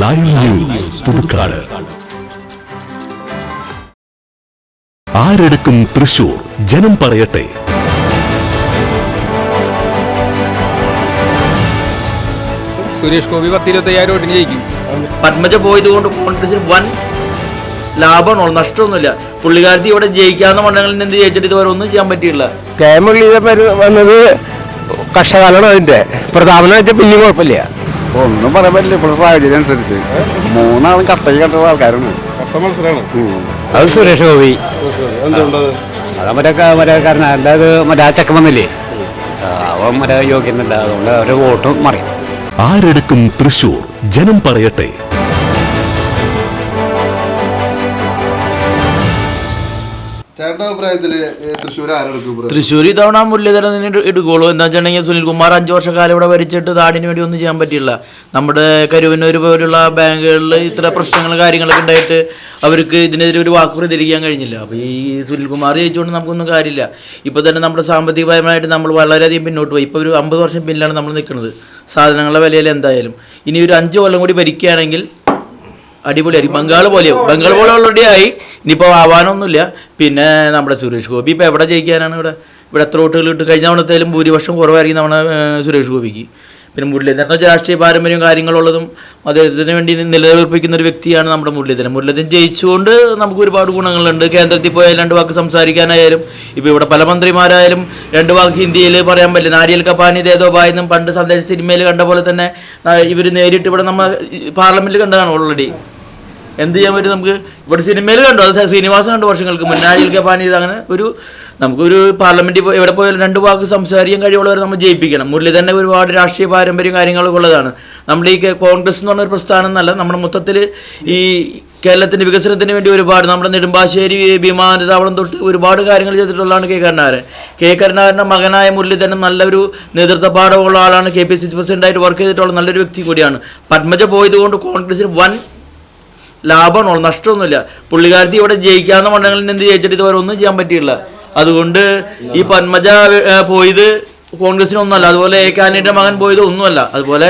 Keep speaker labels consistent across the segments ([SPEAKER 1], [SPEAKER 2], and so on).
[SPEAKER 1] Live news Puthukkad. ആരെടുക്കും Thrissur ജനം പറയട്ടെ.
[SPEAKER 2] സുരേഷ് ഗോപി പത്തിരുപത്തയ്യായിരം വോട്ടിന് ജയിക്കും.
[SPEAKER 3] പത്മജ പോയത് കൊണ്ട് കോൺഗ്രസിന് വൻ ലാഭമാണോ? നഷ്ടമൊന്നുമില്ല. പുള്ളിക്കാരത്തി ഇവിടെ ജയിക്കാവുന്ന മണ്ഡലങ്ങളിൽ നിന്ന് ജയിച്ചിട്ട് ഇതുവരെ ഒന്നും ചെയ്യാൻ പറ്റിയില്ല
[SPEAKER 4] കെ എം മുരളീധരൻ വന്നത് കഷ്ടകാലമാണ് അതിന്റെ പ്രതാപനം പിന്നെ കുഴപ്പമില്ല.
[SPEAKER 5] ഒന്നും പറയാൻ പറ്റില്ല. ഇപ്പോഴത്തെ സാഹചര്യം അനുസരിച്ച്. മൂന്നാളും കട്ടയ്ക്ക് കട്ടുള്ള ആൾക്കാരാണ്.
[SPEAKER 6] കട്ട മത്സരമാണ്
[SPEAKER 4] അത് സുരേഷ് ഗോപി.
[SPEAKER 6] എന്തുകൊണ്ടത്?
[SPEAKER 4] അത് മറ്റേ മറ്റേ കാരണം അല്ലാതെ മറ്റേ ആ ചെക്കൻ വന്നില്ലേ? അവൻ മറ്റേ യോഗ്യനല്ല അതുകൊണ്ട് അവരുടെ വോട്ടും മറിയും.
[SPEAKER 1] ആരെടുക്കും തൃശൂർ? ജനം പറയട്ടെ.
[SPEAKER 6] തൃശ്ശൂർ
[SPEAKER 3] ഇത്തവണ മുരളീധരൻ തന്നെ എടുക്കുള്ളൂ. എന്താ വെച്ചിട്ടുണ്ടെങ്കിൽ സുനിൽകുമാർ അഞ്ചു വർഷക്കാലം ഇവിടെ ഭരിച്ചിട്ട് നാടിന് വേണ്ടി ഒന്നും ചെയ്യാൻ പറ്റില്ല നമ്മുടെ കരുവന്നൂർ പോലുള്ള ബാങ്കുകളിൽ ഇത്ര പ്രശ്നങ്ങൾ കാര്യങ്ങളൊക്കെ ഉണ്ടായിട്ട് അവർക്ക് ഇതിനെതിരെ ഒരു വാക്ക് പ്രതികരിക്കാൻ കഴിഞ്ഞില്ല. അപ്പോൾ ഈ സുനിൽകുമാർ ജയിച്ചുകൊണ്ട് നമുക്കൊന്നും കാര്യമില്ല. ഇപ്പോൾ തന്നെ നമ്മുടെ സാമ്പത്തികപരമായിട്ട് നമ്മൾ വളരെയധികം പിന്നോട്ട് പോയി. ഇപ്പോൾ ഒരു അമ്പത് വർഷം പിന്നിലാണ് നമ്മൾ നിൽക്കുന്നത്. സാധനങ്ങളുടെ വിലയിൽ എന്തായാലും. ഇനി ഒരു അഞ്ച് കൊല്ലം കൂടി ഭരിക്കുകയാണെങ്കിൽ അടിപൊളിയായിരിക്കും ബംഗാൾ പോലെയാവും ബംഗാൾ പോലെ ഓൾറെഡി ആയി. ഇനിയിപ്പോൾ ആവാനൊന്നുമില്ല. പിന്നെ നമ്മുടെ സുരേഷ് ഗോപി ഇപ്പോൾ എവിടെ ജയിക്കാനാണ് ഇവിടെ? ഇവിടെ എത്ര വോട്ടുകൾ കിട്ടും? കഴിഞ്ഞ തവണത്തേലും ഭൂരിപക്ഷം കുറവായിരിക്കും നമ്മുടെ സുരേഷ് ഗോപിക്ക്. പിന്നെ മുരളീധരൻ വെച്ചാൽ രാഷ്ട്രീയ പാരമ്പര്യവും കാര്യങ്ങളുള്ളതും അദ്ദേഹത്തിന് വേണ്ടി നിലനിർപ്പിക്കുന്ന ഒരു വ്യക്തിയാണ് നമ്മുടെ മുരളീധരൻ. മുരളീധരൻ ജയിച്ചുകൊണ്ട് നമുക്ക് ഒരുപാട് ഗുണങ്ങളുണ്ട്. കേന്ദ്രത്തിൽ പോയാൽ രണ്ട് വാക്ക് സംസാരിക്കാനായാലും ഇപ്പോൾ ഇവിടെ പല മന്ത്രിമാരായാലും രണ്ട് വാക്ക് ഹിന്ദിയിൽ പറയാൻ പറ്റില്ല. നാരിയൽ കപ്പാനി ദേദോ ബായെന്നും പണ്ട് സന്ദേശ സിനിമയിൽ കണ്ട പോലെ തന്നെ ഇവർ നേരിട്ട് ഇവിടെ നമ്മൾ പാർലമെന്റിൽ കണ്ടതാണ് ഓൾറെഡി എന്ത് ചെയ്യാൻ പറ്റും നമുക്ക്? ഇവിടെ സിനിമയിൽ കണ്ടു. അത് ശ്രീനിവാസൻ കണ്ടു വർഷങ്ങൾക്ക് മുന്നേ. കെ പാനി അങ്ങനെ ഒരു നമുക്കൊരു പാർലമെന്റിൽ എവിടെ പോയാലും രണ്ട് വാക്ക് സംസാരിക്കാൻ കഴിവുള്ളവരെ നമ്മൾ ജയിപ്പിക്കണം. മുരളി തന്നെ ഒരുപാട് രാഷ്ട്രീയ പാരമ്പര്യം കാര്യങ്ങളൊക്കെ ഉള്ളതാണ്. നമ്മുടെ ഈ കോൺഗ്രസ് എന്ന് പറഞ്ഞൊരു പ്രസ്ഥാനം എന്നല്ല നമ്മുടെ മൊത്തത്തിൽ ഈ കേരളത്തിന്റെ വികസനത്തിന് വേണ്ടി ഒരുപാട് നമ്മുടെ നെടുമ്പാശ്ശേരി വിമാനത്താവളം തൊട്ട് ഒരുപാട് കാര്യങ്ങൾ ചെയ്തിട്ടുള്ളതാണ് കെ കരുണാകരൻ. കെ കരുണാകരന്റെ മകനായ മുരളി തന്നെ നല്ലൊരു നേതൃത്വ പാഠമുള്ള ആളാണ്. കെ പി സി സി പ്രസിഡന്റായിട്ട് വർക്ക് ചെയ്തിട്ടുള്ള നല്ലൊരു വ്യക്തി കൂടിയാണ്. പത്മജ പോയതുകൊണ്ട് കോൺഗ്രസിന് വൻ ലാഭമാണോ? നഷ്ടമൊന്നുമില്ല. പുള്ളിക്കാരത്തി ഇവിടെ ജയിക്കാവുന്ന മണ്ഡലങ്ങളിൽ നിന്ന് ജയിച്ചിട്ട് ഇതുവരെ ഒന്നും ചെയ്യാൻ പറ്റിയില്ല അതുകൊണ്ട് ഈ പന്മജ പോയത് കോൺഗ്രസിനൊന്നുമല്ല. അതുപോലെ എ കാനിയുടെ മകൻ പോയത് ഒന്നുമല്ല. അതുപോലെ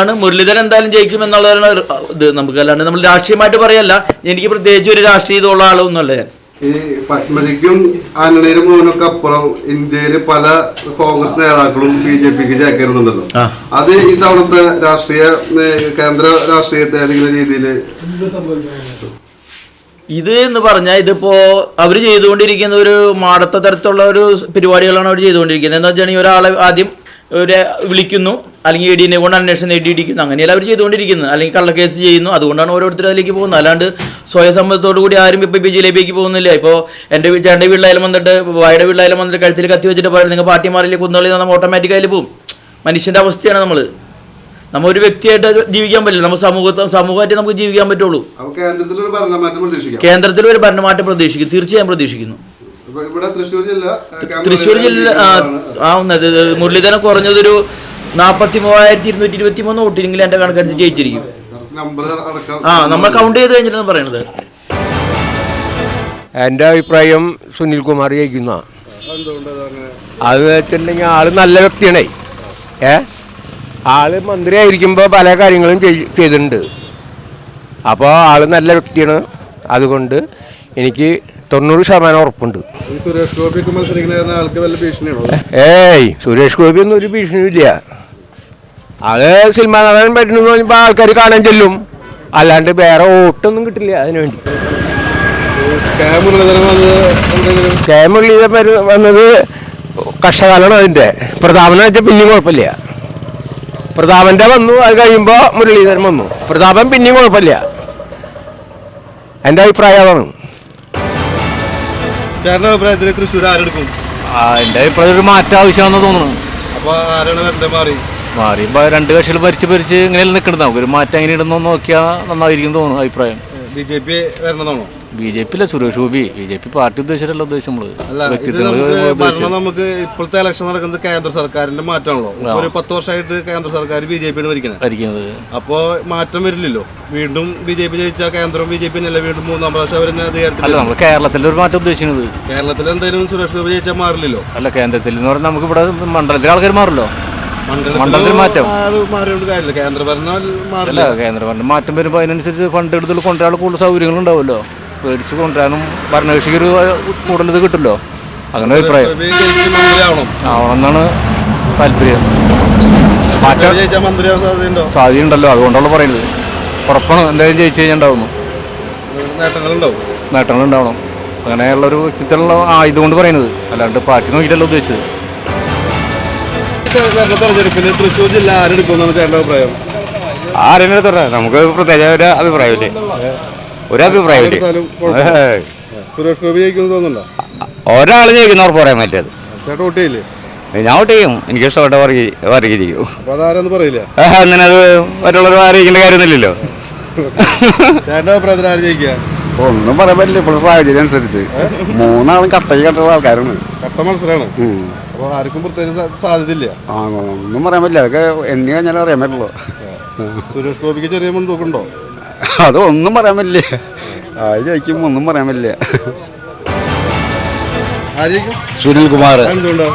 [SPEAKER 3] ആണ് മുരളീധരൻ എന്തായാലും ജയിക്കും എന്നുള്ളതാണ് ഇത്. നമുക്ക് അല്ലാണ്ട് നമ്മൾ രാഷ്ട്രീയമായിട്ട് പറയല്ല. എനിക്ക് പ്രത്യേകിച്ച് ഒരു രാഷ്ട്രീയ ഇതുള്ള ആളൊന്നുമല്ല ഞാൻ.
[SPEAKER 6] ഈ പത്മജിക്കും ആന്റണിയുടെ മോനൊക്കെ അപ്പുറം ഇന്ത്യയിലെ പല കോൺഗ്രസ് നേതാക്കളും ബി ജെ പിക്ക്
[SPEAKER 3] ചേക്കരുന്നുണ്ടല്ലോ.
[SPEAKER 6] അത് ഇത്തവണത്തെ രാഷ്ട്രീയ കേന്ദ്ര രാഷ്ട്രീയത്തെ ഏതെങ്കിലും രീതിയിൽ
[SPEAKER 3] ഇത് എന്ന് പറഞ്ഞാൽ ഇതിപ്പോ അവർ ചെയ്തുകൊണ്ടിരിക്കുന്ന ഒരു മാടത്ത തരത്തിലുള്ള ഒരു പരിപാടികളാണ് അവർ ചെയ്തുകൊണ്ടിരിക്കുന്നത്. എന്താ വെച്ചാൽ ഒരാളെ ആദ്യം ഒരു വിളിക്കുന്നു. അല്ലെങ്കിൽ ഇ ഡിനെ കൊണ്ട് അന്വേഷണം നേടിയിരിക്കുന്നു. അങ്ങനെയല്ല അവർ ചെയ്തുകൊണ്ടിരിക്കുന്നത്. അല്ലെങ്കിൽ കള്ളക്കേസ് ചെയ്യുന്നു. അതുകൊണ്ടാണ് ഓരോരുത്തർ അതിലേക്ക് പോകുന്നത്. അല്ലാണ്ട് സ്വയസമ്മതത്തോടു കൂടി ആരും ഇപ്പോൾ ബി ജെ പിക്ക് പോകുന്നില്ല. ഇപ്പോൾ എന്റെ ചേട്ടന്റെ വീട്ടിലായാലും വന്നിട്ട് വായുടെ വീട്ടിലായാലും വന്നിട്ട് കഴുത്തിൽ കത്തി വെച്ചിട്ട് പറയും നിങ്ങൾ പാർട്ടി മാറിയില്ലേ കുന്നള്ളി നമ്മൾ ഓട്ടോമാറ്റിക്കായി പോകും മനുഷ്യന്റെ അവസ്ഥയാണ് നമ്മൾ നമ്മൾ ഒരു വ്യക്തിയായിട്ട് ജീവിക്കാൻ പറ്റില്ല. നമ്മൾ സമൂഹത്തെ സമൂഹമായിട്ട് നമുക്ക് ജീവിക്കാൻ പറ്റുള്ളൂ. കേന്ദ്രത്തിൽ ഒരു ഭരണമാറ്റം പ്രതീക്ഷിക്കും. തീർച്ചയായും പ്രതീക്ഷിക്കുന്നു.
[SPEAKER 6] തൃശ്ശൂർ ജില്ല
[SPEAKER 3] ആ, മുരളീധരൻ കുറഞ്ഞതൊരു നാൽപ്പത്തി മൂവായിരത്തി ഇരുന്നൂറ്റി ഇരുപത്തി മൂന്ന് വോട്ടിനെങ്കിലും എന്റെ കണക്കനുസരിച്ച് ജയിച്ചിരിക്കും.
[SPEAKER 6] നമ്പർ അടക്കം
[SPEAKER 3] ആ നമ്മൾ കൗണ്ട് ചെയ്ത് കഴിഞ്ഞിട്ടാണ് പറയണത്.
[SPEAKER 4] എന്റെ അഭിപ്രായം സുനിൽ കുമാർ ജയിക്കുന്ന.
[SPEAKER 6] അങ്ങനെ
[SPEAKER 4] അത് വെച്ചിട്ടുണ്ടെങ്കിൽ ആൾ നല്ല വ്യക്തിയാണ്. ഏ? ആൾ മന്ത്രി ആയിരിക്കുമ്പോൾ പല കാര്യങ്ങളും ചെയ്തിട്ടുണ്ട്. അപ്പോൾ ആൾ നല്ല വ്യക്തിയാണ്. അതുകൊണ്ട് എനിക്ക് തൊണ്ണൂറ് ശതമാനം ഉറപ്പുണ്ട്.
[SPEAKER 6] സുരേഷ് ഗോപിക്ക് മത്സരിക്കുന്ന ആൾക്ക് വല്ല ഭീഷണിയാണോ?
[SPEAKER 4] ഏയ് സുരേഷ് ഗോപി ഒന്നും ഒരു ഭീഷണിയില്ല അത് സിനിമ നടൻ പറ്റുന്നു പറഞ്ഞപ്പോൾ ആൾക്കാർ കാണാൻ ചെല്ലും. അല്ലാണ്ട് വേറെ ഓട്ടൊന്നും കിട്ടില്ല അതിനു വേണ്ടി.
[SPEAKER 6] കെ മുരളീധരൻ വന്നത്
[SPEAKER 4] കഷ്ടകാലമാണ് അതിന്റെ പ്രതാപനം വെച്ചാൽ പിന്നെയും കുഴപ്പമില്ല. പ്രതാപന്റെ വന്നു അത് കഴിയുമ്പോൾ മുരളീധരൻ വന്നു. പ്രതാപൻ പിന്നെയും കുഴപ്പമില്ല. എന്റെ അഭിപ്രായം അതാണ്.
[SPEAKER 6] ചേട്ടന്റെ അഭിപ്രായത്തിൽ തൃശ്ശൂർ ആരെടുക്കും?
[SPEAKER 7] എന്റെ അഭിപ്രായം ഒരു മാറ്റം ആവശ്യമാണെന്ന് തോന്നുന്നു
[SPEAKER 6] അപ്പൊ ആരാണ് മാറി?
[SPEAKER 7] മാറിയുമ്പോൾ രണ്ട് കക്ഷികൾ ഭരിച്ച് ഭരിച്ച് ഇങ്ങനെയല്ല നിൽക്കുന്നത് നമുക്കൊരു മാറ്റം എങ്ങനെ ഇടുന്നു നോക്കിയാൽ നന്നായിരിക്കും തോന്നുന്നു അഭിപ്രായം.
[SPEAKER 6] B J P
[SPEAKER 7] B J P അല്ല Suresh Gopi. B J P party ഉദ്ദേശിച്ചല്ല ഉദ്ദേശം
[SPEAKER 6] നമ്മൾ.
[SPEAKER 7] വ്യക്തിത്വങ്ങൾ
[SPEAKER 6] നമുക്ക് ഇപ്പോഴത്തെ ഇലക്ഷൻ നടക്കുന്നത് കേന്ദ്ര സർക്കാരിന്റെ മാറ്റമാണല്ലോ. ഒരു പത്ത് വർഷമായിട്ട് കേന്ദ്ര സർക്കാർ ബി ജെ പിയാണ് ഭരിക്കുന്നത്
[SPEAKER 7] ഭരിക്കുന്നത്.
[SPEAKER 6] അപ്പോ മാറ്റം വരില്ലല്ലോ. വീണ്ടും ബി ജെ പി ജയിച്ച കേന്ദ്രം ബി ജെ പി അല്ല വീണ്ടും മൂന്നാം പ്രാവശ്യം അവരെ
[SPEAKER 7] അല്ല നമ്മൾ കേരളത്തിൽ ഒരു മാറ്റം ഉദ്ദേശിക്കുന്നത്
[SPEAKER 6] കേരളത്തിൽ എന്തായാലും സുരേഷ് ഗോപി ജയിച്ചാൽ മാറില്ലല്ലോ.
[SPEAKER 7] അല്ല കേന്ദ്രത്തിൽ എന്ന് പറഞ്ഞാൽ നമുക്ക് ഇവിടെ മണ്ഡലത്തിലെ ആൾക്കാർ മാറല്ലോ. മണ്ഡലത്തിൽ മാറ്റം. അല്ല കേന്ദ്രഭരണം മാറ്റം വരുമ്പോൾ അതിനനുസരിച്ച് ഫണ്ട് എടുത്തുള്ള കൊണ്ടുവരാൻ കൂടുതൽ സൗകര്യങ്ങൾ ഉണ്ടാവുമല്ലോ മേടിച്ച് കൊണ്ടുവരാനും ഭരണകക്ഷിക്ക് ഒരു കൂടുതൽ ഇത് കിട്ടുമല്ലോ. അങ്ങനെ അഭിപ്രായം. ആവണമെന്നാണ് താല്പര്യം. മാറ്റം സാധ്യത ഉണ്ടല്ലോ അതുകൊണ്ടാണ് പറയുന്നത്. ഉറപ്പാണ് എന്തായാലും ജയിച്ചു കഴിഞ്ഞാൽ ഉണ്ടാവുന്നു
[SPEAKER 6] നേട്ടങ്ങളുണ്ടാവും.
[SPEAKER 7] നേട്ടങ്ങൾ ഉണ്ടാവണം അങ്ങനെയുള്ള ഒരു വ്യക്തിത്വമുള്ള ആയതുകൊണ്ട് പറയുന്നത്. അല്ലാണ്ട് പാർട്ടി നോക്കിയിട്ടല്ല ഉദ്ദേശിച്ചത്.
[SPEAKER 6] വരുന്ന തെരഞ്ഞെടുപ്പിൽ തൃശ്ശൂർ ജില്ല ആരെടുക്കുമെന്നാണ് ചേട്ടന്റെ അഭിപ്രായം?
[SPEAKER 4] ആരെന്നെ തുടരാം നമുക്ക് പ്രത്യേക ഒരു അഭിപ്രായമില്ലേ. ഒരു അഭിപ്രായമില്ലേ.
[SPEAKER 6] സുരേഷ് ഗോപി ജയിക്കുമെന്ന് തോന്നുന്നുണ്ടോ?
[SPEAKER 4] ഒരാൾ ജയിക്കുന്ന പറയാൻ പറ്റത്
[SPEAKER 6] ചേട്ടൻ
[SPEAKER 4] ഞാൻ ഔട്ട് ചെയ്യും എനിക്ക് ഇഷ്ടപ്പെട്ട
[SPEAKER 6] പറയില്ല.
[SPEAKER 4] അങ്ങനെ അത് മറ്റുള്ളവർ അറിയിക്കേണ്ട കാര്യമൊന്നുമില്ലല്ലോ.
[SPEAKER 5] ഒന്നും പറയാൻ പറ്റില്ല. ഇപ്പോൾ സാഹചര്യം അനുസരിച്ച്. മൂന്നാളും കട്ടയ്ക്ക് കട്ടുള്ള ആൾക്കാരാണ്.
[SPEAKER 6] കട്ട മത്സരമാണ്
[SPEAKER 5] ഉം.
[SPEAKER 6] അപ്പൊ ആർക്കും പ്രത്യേകിച്ച് സാധ്യതയില്ല.
[SPEAKER 5] ആ ഒന്നും പറയാൻ പറ്റില്ല. അതൊക്കെ എണ്ണി കഴിഞ്ഞാലും അറിയാൻ പറ്റുള്ളൂ.
[SPEAKER 6] സുരേഷ് ഗോപിക്ക് ചെറിയ മുൻതൂക്കുണ്ടോ
[SPEAKER 5] അത് ഒന്നും പറയാൻ പറ്റില്ല. ആ ജയിക്കും ഒന്നും പറയാൻ പറ്റില്ല.
[SPEAKER 6] സുനിൽ കുമാർ
[SPEAKER 8] സുനിൽകുമാർ.
[SPEAKER 6] എന്തുകൊണ്ടാ?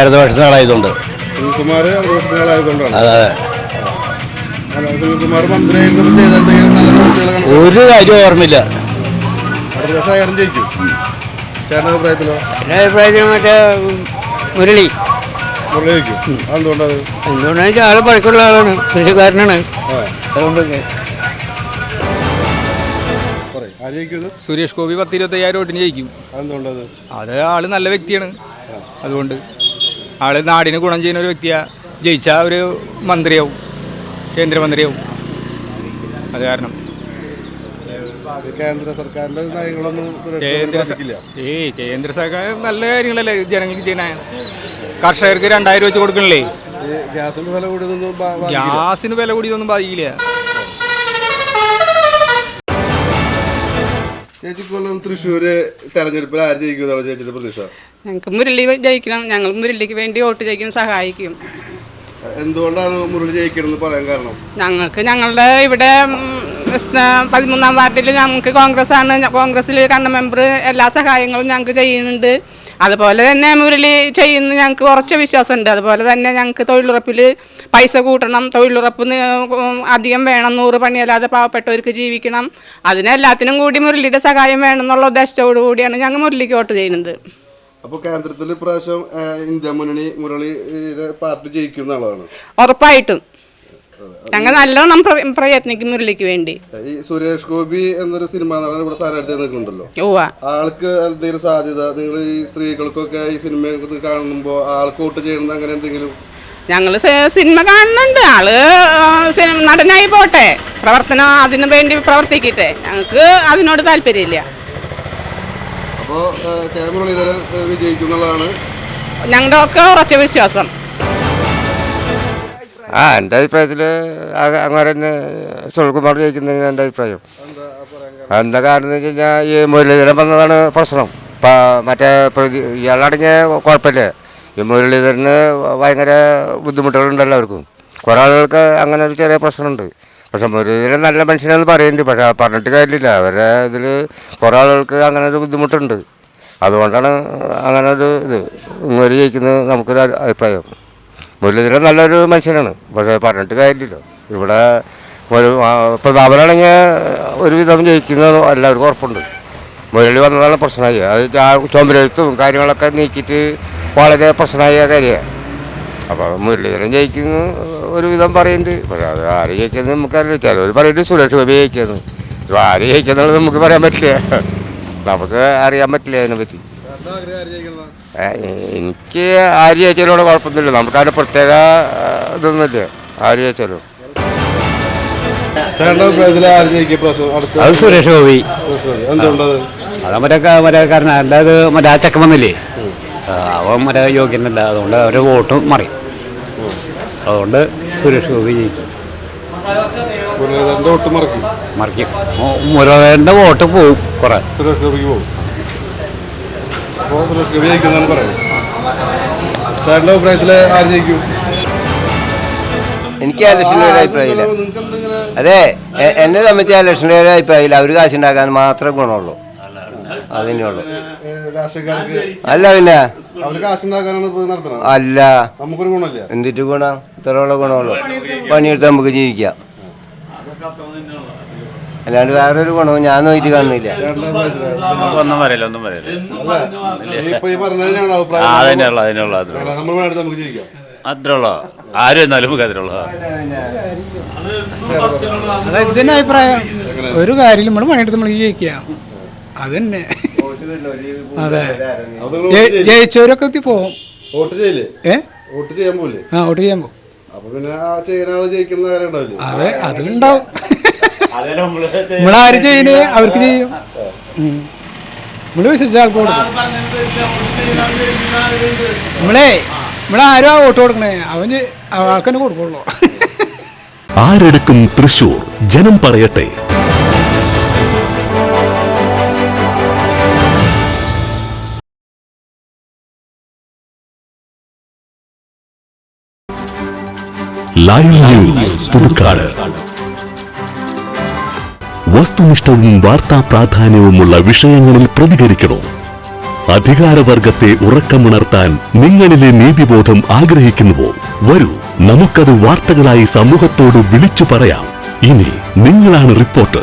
[SPEAKER 8] ഇടതുപക്ഷത്തിനാളായതുകൊണ്ട്
[SPEAKER 6] സുനിൽകുമാർ
[SPEAKER 8] അതെ അതെ.
[SPEAKER 6] അല്ല, സുനിൽകുമാർ മന്ത്രിയായിരുന്നപ്പോൾ ചെയ്ത എന്തെങ്കിലും നല്ല പ്രവൃത്തികളാണ്
[SPEAKER 8] ഒരു കാര്യവും ഓർമ്മയില്ല.
[SPEAKER 6] അടുത്ത വർഷം അയാളും ജയിക്കും. ചേട്ടന്റെ അഭിപ്രായത്തിലോ?
[SPEAKER 9] അഭിപ്രായത്തിൽ മറ്റേ മുരളി.
[SPEAKER 6] മുരളിക്ക്?
[SPEAKER 9] എന്തുകൊണ്ടാണെന്ന് വെച്ചാൽ ആൾ പഴക്കമുള്ള ആളാണ്. കൃഷിക്കാരനാണ്. അതുകൊണ്ടൊക്കെ
[SPEAKER 2] സുരേഷ് ഗോപി പത്ത് ഇരുപത്തയ്യായിരം വോട്ടിന് ജയിക്കും. അത് ആൾ നല്ല വ്യക്തിയാണ്. അതുകൊണ്ട് ആൾ നാടിന് ഗുണം ചെയ്യുന്ന ഒരു വ്യക്തിയാ. ജയിച്ചാൽ ഒരു മന്ത്രിയാവും. കേന്ദ്രമന്ത്രിയാവും. അത് കാരണം.
[SPEAKER 6] കേന്ദ്ര സർക്കാരിന്റെ നയങ്ങളൊന്നും
[SPEAKER 2] കേന്ദ്ര സർക്കാർ നല്ല കാര്യങ്ങളല്ലേ ജനങ്ങൾക്ക് ചെയ്യാൻ കർഷകർക്ക് രണ്ടായിരം വെച്ച് കൊടുക്കണില്ലേ?
[SPEAKER 6] ഗ്യാസിന് വില കൂടിയതൊന്നും.
[SPEAKER 2] ഗ്യാസിന് വില കൂടിയതൊന്നും ബാധിക്കില്ല.
[SPEAKER 6] ചേച്ചി കൊല്ലം തൃശ്ശൂര് തെരഞ്ഞെടുപ്പിൽ ആര് ജയിക്കുന്നതാണ് ചേച്ചിയുടെ പ്രതീക്ഷ?
[SPEAKER 10] ഞങ്ങൾക്ക് മുരളി ജയിക്കണം. ഞങ്ങൾ മുരളിക്ക് വേണ്ടി വോട്ട് ജയിക്കും സഹായിക്കും.
[SPEAKER 6] എന്തുകൊണ്ടാണ് മുരളി ജയിക്കണമെന്ന് പറയാൻ കാരണം?
[SPEAKER 10] ഞങ്ങൾക്ക് ഞങ്ങളുടെ ഇവിടെ പതിമൂന്നാം വാർഡിൽ ഞങ്ങൾക്ക് കോൺഗ്രസ് ആണ് കോൺഗ്രസ്സിൽ കണ്ണ മെമ്പർ എല്ലാ സഹായങ്ങളും ഞങ്ങൾക്ക് ചെയ്യുന്നുണ്ട്. അതുപോലെ തന്നെ മുരളി ചെയ്യുന്ന ഞങ്ങൾക്ക് കുറച്ച് വിശ്വാസമുണ്ട്. അതുപോലെ തന്നെ ഞങ്ങൾക്ക് തൊഴിലുറപ്പിൽ പൈസ കൂട്ടണം. തൊഴിലുറപ്പ് അധികം വേണം. നൂറ് പണിയല്ലാതെ പാവപ്പെട്ടവർക്ക് ജീവിക്കണം. അതിനെല്ലാത്തിനും കൂടി മുരളിയുടെ സഹായം വേണം എന്നുള്ള ഉദ്ദേശത്തോടു കൂടിയാണ് ഞങ്ങൾ മുരളിക്ക് വോട്ട് ചെയ്യുന്നത്.
[SPEAKER 6] അപ്പോൾ കേന്ദ്രത്തിൽ ഇപ്രാവശ്യം ഇന്ത്യ മുന്നണി മുരളി പാർട്ടി ജയിക്കുന്ന ആളാണ്.
[SPEAKER 10] ഉറപ്പായിട്ടും. ഞങ്ങൾ നല്ലോണം പ്രയത്നിക്കും മുരളിക്ക് വേണ്ടി.
[SPEAKER 6] ഈ സുരേഷ് ഗോപി എന്നൊരു സിനിമ നടൻ ഇവിടെ സ്ഥാനാർത്ഥി നിൽക്കുന്നുണ്ടല്ലോ ആൾക്ക് എന്തെങ്കിലും സാധ്യത? നിങ്ങൾ ഈ സ്ത്രീകൾക്കൊക്കെ ഈ സിനിമ കാണുമ്പോൾ ആൾക്ക് വോട്ട് അങ്ങനെ എന്തെങ്കിലും?
[SPEAKER 10] ഞങ്ങൾ സിനിമ കാണുന്നുണ്ട്. ആൾ നടനായി പോട്ടെ. പ്രവർത്തനം അതിനു വേണ്ടി പ്രവർത്തിക്കട്ടെ. ഞങ്ങൾക്ക് അതിനോട് താല്പര്യമില്ല.
[SPEAKER 6] അപ്പോൾ കെ മുരളീധരൻ ആ, വിജയിക്കും എന്നുള്ളതാണ്
[SPEAKER 10] ഞങ്ങളുടെ ഒക്കെ ഉറച്ച വിശ്വാസം.
[SPEAKER 4] ആ എന്റെ അഭിപ്രായത്തിൽ അങ്ങനെ തന്നെ സുനിൽകുമാർ ജയിക്കുന്നതിന് എന്റെ അഭിപ്രായം. എന്താ കാരണം എന്ന് വെച്ച് കഴിഞ്ഞാൽ ഈ മുരളീധരൻ വന്നതാണ് പ്രശ്നം. ഇപ്പം മറ്റേ പ്രതി ഇയാളടങ്ങിയ കുഴപ്പമില്ല? ഈ മുരളീധരന് ഭയങ്കര ബുദ്ധിമുട്ടുകളുണ്ട് എല്ലാവർക്കും. കുറേ ആളുകൾക്ക് അങ്ങനെ ഒരു ചെറിയ പ്രശ്നമുണ്ട്. പക്ഷെ മുരളീധരൻ നല്ല മനുഷ്യനെന്ന് പറയുന്നുണ്ട് പക്ഷെ പറഞ്ഞിട്ട് കാര്യമില്ല. അവരെ ഇതിൽ കുറേ ആളുകൾക്ക് അങ്ങനെ ഒരു ബുദ്ധിമുട്ടുണ്ട്. അതുകൊണ്ടാണ് അങ്ങനെ ഒരു ഇത്. ഇങ്ങനെ ജയിക്കുന്നത് നമുക്കൊരു അഭിപ്രായം. മുരളീധരൻ നല്ലൊരു മനുഷ്യനാണ്. പക്ഷേ പറഞ്ഞിട്ട് കാര്യമില്ലല്ലോ ഇവിടെ ഒരു പ്രതാപനാണെങ്കിൽ ഒരുവിധം ജയിക്കുന്ന എല്ലാവർക്കും ഉറപ്പുണ്ട്. മുരളി വന്നതാണ് പ്രശ്നമായി. അത് ആ ചുമരെഴുത്തും കാര്യങ്ങളൊക്കെ നീക്കിയിട്ട് വളരെ പ്രശ്നമായ കാര്യമാണ്. അപ്പോൾ മുരളീധരൻ ജയിക്കുന്നു ഒരുവിധം പറയുന്നുണ്ട്. പക്ഷേ അത് ആര് ജയിക്കുന്നത് നമുക്കറിയില്ല. ചിലവർ പറയുന്നുണ്ട് സുരേഷ് ഗോപി ജയിക്കുന്നു ഇപ്പോൾ ആര് ജയിക്കുന്നുള്ളത് നമുക്ക് പറയാൻ പറ്റില്ല. നമുക്ക് അറിയാൻ പറ്റില്ല അതിനെപ്പറ്റി. എനിക്ക് ആര്യ ചോദിച്ചാലും കുഴപ്പമൊന്നുമില്ല. നമുക്ക് അതിന്റെ പ്രത്യേക ഇതൊന്നുമില്ല.
[SPEAKER 6] ആര്യ അടുത്ത
[SPEAKER 8] അത് സുരേഷ് ഗോപി. അത്? മറ്റേ ക- മറ്റേ കാരണം അല്ലാതെ മറ്റേ ആ വന്നില്ലേ? ആ, അവൻ മറ്റേ യോഗ്യനല്ല. അതുകൊണ്ട് അവരുടെ വോട്ട് മറി അതുകൊണ്ട് സുരേഷ് ഗോപി ജയിക്കും.
[SPEAKER 6] മുരളീധരന്റെ വോട്ട് മറക്കും.
[SPEAKER 8] മുരളീധരന്റെ വോട്ട് പോവും കുറെ.
[SPEAKER 6] സുരേഷ് ഗോപിക്ക് പോകും അപ്പോൾ സുരേഷ് ഗോപി ജയിക്കുന്നതാണ് പറയുന്നത്. ചേട്ടന്റെ അഭിപ്രായത്തിൽ ആര് ജയിക്കും?
[SPEAKER 11] എനിക്ക് ഒരു അഭിപ്രായമില്ല. അതെ എന്നെ സംബന്ധിച്ച് ഇലക്ഷനിൽ ഒരു അഭിപ്രായമില്ല. അവർ കാശുണ്ടാക്കാൻ മാത്രമേ ഗുണമുള്ളൂ. അതിനുള്ളൂ
[SPEAKER 6] രാഷ്ട്രീയക്കാർക്ക്
[SPEAKER 11] അല്ല പിന്നെ. അല്ല.
[SPEAKER 6] നമുക്കൊരു ഗുണമില്ല.
[SPEAKER 11] എന്തിട്ട് ഗുണം? ഇത്രയുള്ള ഗുണമുള്ളൂ. പണിയെടുത്ത് നമുക്ക് ജീവിക്കാം. അല്ലാണ്ട് വേറൊരു ഗുണവും ഞാൻ നോക്കിയിട്ട് കാണുന്നില്ല.
[SPEAKER 12] ഒന്നും പറയില്ല ഒന്നും പറയില്ല. അതിനുള്ള അതിനുള്ള അതിനുള്ള. അത്രേ ഉള്ളൂ ആരും എന്നാലും നമുക്ക് അതിനുള്ള.
[SPEAKER 13] ഇതന്നെ അഭിപ്രായം. ഒരു കാര്യം നമ്മൾ പണിയെടുത്ത് നമ്മൾ ജയിക്കുക തന്നെ അതെ.
[SPEAKER 6] വോട്ട് ചെയ്യില്ലേ?
[SPEAKER 13] ജയിച്ചവരൊക്കെ എത്തി പോവും.
[SPEAKER 6] വോട്ട് ചെയ്യില്ലേ?
[SPEAKER 13] ഏ?
[SPEAKER 6] വോട്ട് ചെയ്യാൻ പോലെ
[SPEAKER 13] ആ വോട്ട് ചെയ്യാൻ പോകും
[SPEAKER 6] അപ്പൊ പിന്നെ ആ ചെയ്യുന്ന ആൾ ജയിക്കുന്ന കാര്യം ഉണ്ടാവില്ലേ?
[SPEAKER 13] അതെ അതുണ്ടാവും ആര് ചെയ്യുന്നത് അവർക്ക് ചെയ്യും. നമ്മൾ വിശ്വസിച്ച ആൾക്ക് കൊടുക്കും. നമ്മളേ ആരും ആ വോട്ട് കൊടുക്കണേ. അവൻ ആൾക്ക് തന്നെ കൊടുക്കുള്ളൂ.
[SPEAKER 1] ആരെടുക്കും തൃശൂർ? ജനം പറയട്ടെ. Live news Puthukkad. വസ്തുനിഷ്ഠവും വാർത്താ പ്രാധാന്യവുമുള്ള വിഷയങ്ങളിൽ പ്രതികരിക്കണോ? അധികാരവർഗത്തെ ഉറക്കമുണർത്താൻ നിങ്ങളിലെ നീതിബോധം ആഗ്രഹിക്കുന്നുവോ? വരൂ നമുക്കത് വാർത്തകളായി സമൂഹത്തോട് വിളിച്ചു പറയാം. ഇനി നിങ്ങളാണ് റിപ്പോർട്ടർ.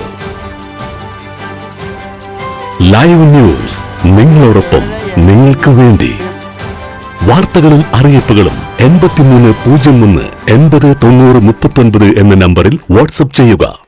[SPEAKER 1] ലൈവ് ന്യൂസ് നിങ്ങളോടൊപ്പം നിങ്ങൾക്ക് വേണ്ടി. വാർത്തകളും അറിയിപ്പുകളും എൺപത്തിമൂന്ന് പൂജ്യം ഒന്ന് എൺപത് തൊണ്ണൂറ് മുപ്പത്തൊൻപത് എന്ന നമ്പറിൽ വാട്സപ്പ് ചെയ്യുക.